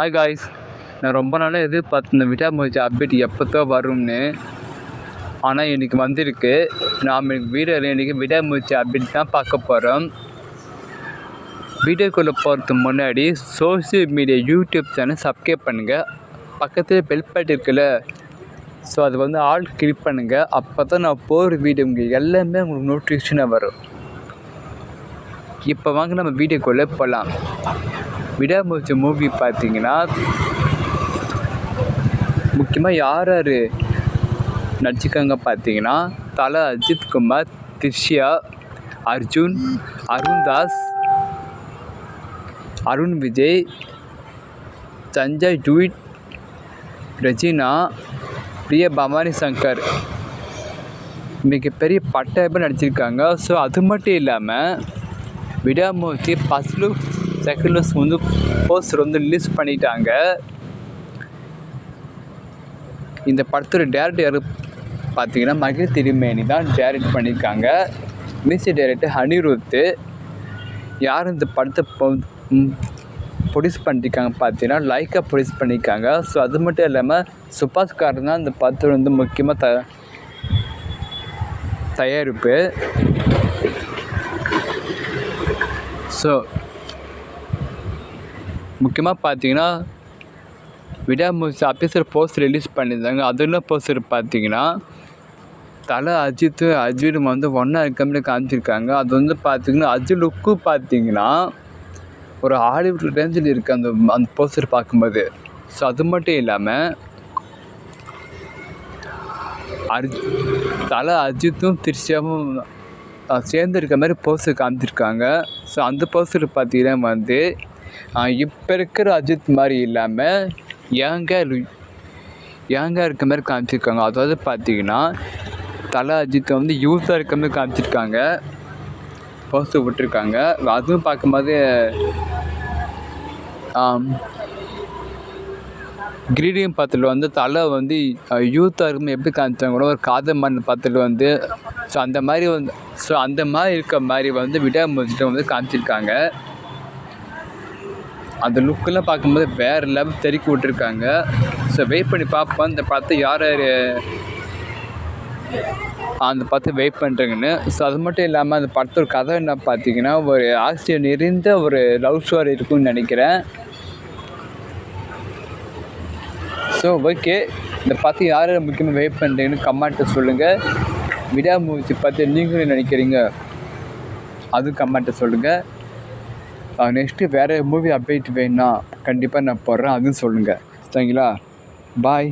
Hi guys நான் ரொம்ப நாளாக எதிர்பார்த்தேன் விடாமுயற்சி அப்டேட் எப்போத்தோ வரும்னு. ஆனால் இன்றைக்கி வந்திருக்கு. நாம் வீடியோவில் இன்றைக்கி விடாமுயற்சி அப்டேட் தான் பார்க்க போகிறோம் வீடியோக்குள்ளே போகிறதுக்கு முன்னாடி social media YouTube channel subscribe பண்ணுங்கள் பக்கத்தில் பெல் இருக்குல்ல? ஸோ அது வந்து ஆல் கிளிக் பண்ணுங்கள் அப்போ தான் நான் போகிற வீடியோங்க எல்லாமே உங்களுக்கு நோட்டிஃபிகேஷனாக வரும். இப்போ வாங்க நம்ம வீடியோக்குள்ளே போகலாம் விடாமுயற்சி மூவி பார்த்தீங்கன்னா முக்கியமாக யார் யார் நடிச்சிருக்காங்க பார்த்தீங்கன்னா தலை அஜித் குமார் திர்ஷியா அர்ஜுன் அருண்தாஸ் அருண் விஜய் சஞ்சய் ட்வீட் ரெஜினா பிரிய பவானி சங்கர். மிகப்பெரிய பட்டாயமாக நடிச்சிருக்காங்க. ஸோ அது மட்டும் இல்லாமல் விடாமூர்த்தி ஃபஸ்ட் லுக் செகண்ட் வந்து போஸ்டர் வந்து ரிலீஸ் பண்ணிட்டாங்க. இந்த படத்தோட டேரக்டர் யார் பார்த்தீங்கன்னா மகிழ் திருமேனி தான் டேரக்ட் பண்ணியிருக்காங்க. மியூசிக் டைரக்டர் அனிருத்து யார் இந்த படத்தை ப்ரொடியூஸ் பண்ணியிருக்காங்க பார்த்தீங்கன்னா லைக்காக ப்ரொடியூஸ் பண்ணியிருக்காங்க ஸோ அது மட்டும் இல்லாமல் சுபாஷ் காரன் தான் இந்த படத்தில் வந்து முக்கியமாக த தயாரிப்பு. ஸோ முக்கியமாக பார்த்தீங்கன்னா விடாமுயற்சி அபிசர் போஸ்டர் ரிலீஸ் பண்ணியிருந்தாங்க. அதில் போஸ்டர் பார்த்தீங்கன்னா தலை அஜித்து அஜித்தும் வந்து ஒன்றா இருக்க மாதிரி காமிச்சிருக்காங்க. அது வந்து பார்த்தீங்கன்னா அஜித் லுக்கு பார்த்தீங்கன்னா ஒரு ஹாலிவுட் ரேஞ்சில் இருக்குது அந்த அந்த போஸ்டர் பார்க்கும்போது ஸோ அது மட்டும் இல்லாமல் அர்ஜ் தலை அஜித்தும் திருச்சியாவும் சேர்ந்து இருக்க மாதிரி போஸ்டர் காமிச்சிருக்காங்க. ஸோ அந்த போஸ்டர் பார்த்தீங்கன்னா வந்து இப்போ இருக்கிற அஜித் மாதிரி இல்லாமல் ஏங்க ஏங்க இருக்க மாதிரி காமிச்சிருக்காங்க. அதாவது பார்த்தீங்கன்னா தலை அஜித்தை வந்து யூத்தாக இருக்க மாதிரி காமிச்சிருக்காங்க. போஸ்ட் விட்டுருக்காங்க அதுவும் பார்க்கும்போது கிரீடியம் பத்தில் வந்து தலை வந்து யூத்தாக இருக்கும்போது எப்படி காமிச்சாங்க கூட ஒரு காதல் மண் பத்தில் வந்து ஸோ அந்த மாதிரி வந்து ஸோ அந்த மாதிரி இருக்க மாதிரி வந்து விடாமுயற்சிட்ட வந்து காமிச்சிருக்காங்க. அந்த லுக்கெல்லாம் பார்க்கும்போது வேறு லெவல் தெறிக்கி விட்ருக்காங்க ஸோ வெயிட் பண்ணி பார்ப்போம். இந்த படத்தை யார் யார் அந்த படத்தை வெயிட் பண்ணுறேங்கன்னு ஸோ அது மட்டும் இல்லாமல் அந்த படத்தோட கதை என்ன பார்த்தீங்கன்னா ஒரு ஆக்சிடென்ட் நிறைந்த ஒரு லவ் ஸ்டோரி இருக்குன்னு நினைக்கிறேன். ஸோ ஓகே இந்த பற்றி யார் யார் முக்கியமாக வெயிட் பண்ணுறீங்கன்னு கமெண்ட்டை சொல்லுங்கள் விடாமுயற்சி பற்றி நீங்களும் நினைக்கிறீங்க. அதுவும் கமெண்ட்டை சொல்லுங்கள் நெக்ஸ்ட்டு வேறு மூவி அப்டேட் வேணுன்னா கண்டிப்பாக நான் போடுறேன் அதுவும் சொல்லுங்கள் சரிங்களா? பாய்